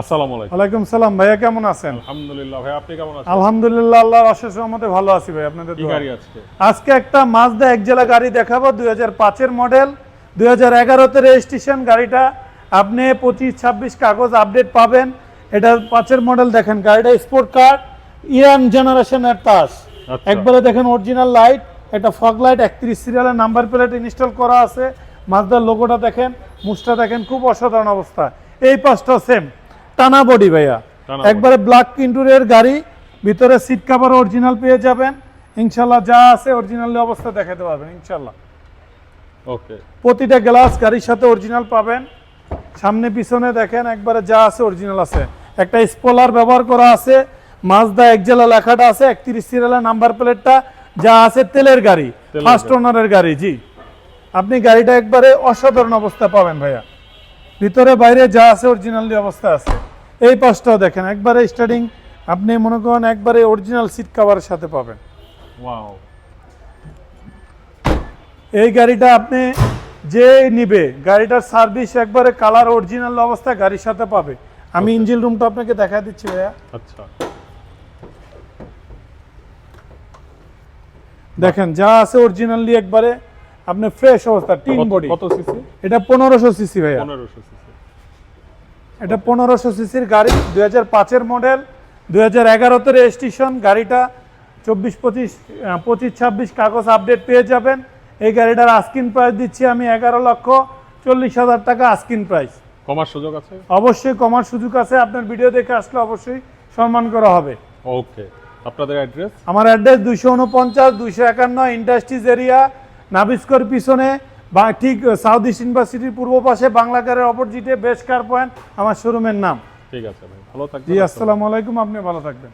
আসসালামু আলাইকুম। ওয়ালাইকুম সালাম ভাইয়া কেমন আছেন? আলহামদুলিল্লাহ ভাই আপনি কেমন আছেন? আলহামদুলিল্লাহ আল্লাহর অশেষ রহমতে ভালো আছি ভাই আপনাদের কি গাড়ি আজকে? আজকে একটা মাজদা দেখাবো মডেল রেজিস্ট্রেশন গাড়িটা। আপনি পঁচিশ ছাব্বিশ কাগজ আপডেট পাবেন। এটা পাঁচের মডেল দেখেন গাড়িটা স্পোর্ট কার ইরান জেনারেশনের তাস। আচ্ছা। একবারে দেখেন অরিজিনাল লাইট এটা ফগ লাইট একত্রিশ সিরিয়ালের নাম্বার প্লেট ইনস্টল করা আছে। মাজদার লোগোটা দেখেন মুসটা দেখেন খুব অসাধারণ অবস্থা। এই পাঁচটা সেম টানা বডি ভাইয়া। একবারে ব্ল্যাক কিন্টুরের গাড়ি ভিতরে সিট কাভার অরিজিনাল পেয়ে যাবেন। ইনশাল্লাহ যা আছে অরিজিনাল অবস্থা দেখাতে পারবেন ইনশাল্লাহ ওকে প্রতিটা গ্লাস গাড়ির সাথে অরিজিনাল পাবেন। সামনে পিছনে দেখেন একবারে যা আছে অরিজিনাল আছে। একটা স্পলার ব্যবহার করা আছে। মাজদা একজেলা লেখাটা আছে একত্রিশ সিরিয়ালের নাম্বার প্লেটটা যা আছে তেলের গাড়ি ফার্স্ট। ওনারের গাড়ি জি। আপনি গাড়িটা একবারে অসাধারণ অবস্থা পাবেন ভাইয়া। ভিতরে বাইরে যা আছে অরিজিনালি অবস্থা আছে। এই পাশটাও দেখেন একবারে স্টার্টিং আপনি মনে করেন একবারে অরিজিনাল সিট কাভারের সাথে পাবেন। ওয়াও এই গাড়িটা আপনি যে নিবে গাড়িটার সার্ভিস একবারে কালার অরিজিনাল অবস্থা গাড়ির সাথে পাবে। আমি ইঞ্জিন রুমটা আপনাকে দেখা দিচ্ছি ভাইয়া। আচ্ছা। দেখেন যা আছে অরিজিনালি একবারে আপনি ফ্রেশ অবস্থা টিন বডি কত সিসি এটা পনেরোশো সিসি ভাইয়া। পনেরোশো সিসি এটা পনেরোশো সিসির গাড়ি দুই হাজার পাঁচের মডেল দুই হাজার এগারোতে রেজিস্ট্রেশন গাড়িটা চব্বিশ পঁচিশ পঁচিশ ছাব্বিশ কাগজ আপডেট পেয়ে যাবেন। এই গাড়িটার আস্কিন প্রাইস দিচ্ছি আমি এগারো লক্ষ চল্লিশ হাজার টাকা আস্কিন প্রাইস কমার সুযোগ আছে? অবশ্যই কমার সুযোগ আছে। আপনার ভিডিও দেখে আসলে অবশ্যই সম্মান করা হবে। ওকে আপনাদের অ্যাড্রেস আমার অ্যাড্রেস দুইশো উনপঞ্চাশ দুইশো একান্ন ইন্ডাস্ট্রিজ এরিয়া নাবিস্কর পিছনে বা ঠিক সাউথ ইস্ট ইউনিভার্সিটির পূর্ব পাশে বাংলাকারের অপোজিটে বেশ কার পয়েন্ট আমার শোরুমের নাম। ঠিক আছে ভাই ভালো থাকবেন জি আসসালামু আলাইকুম আপনি ভালো থাকবেন।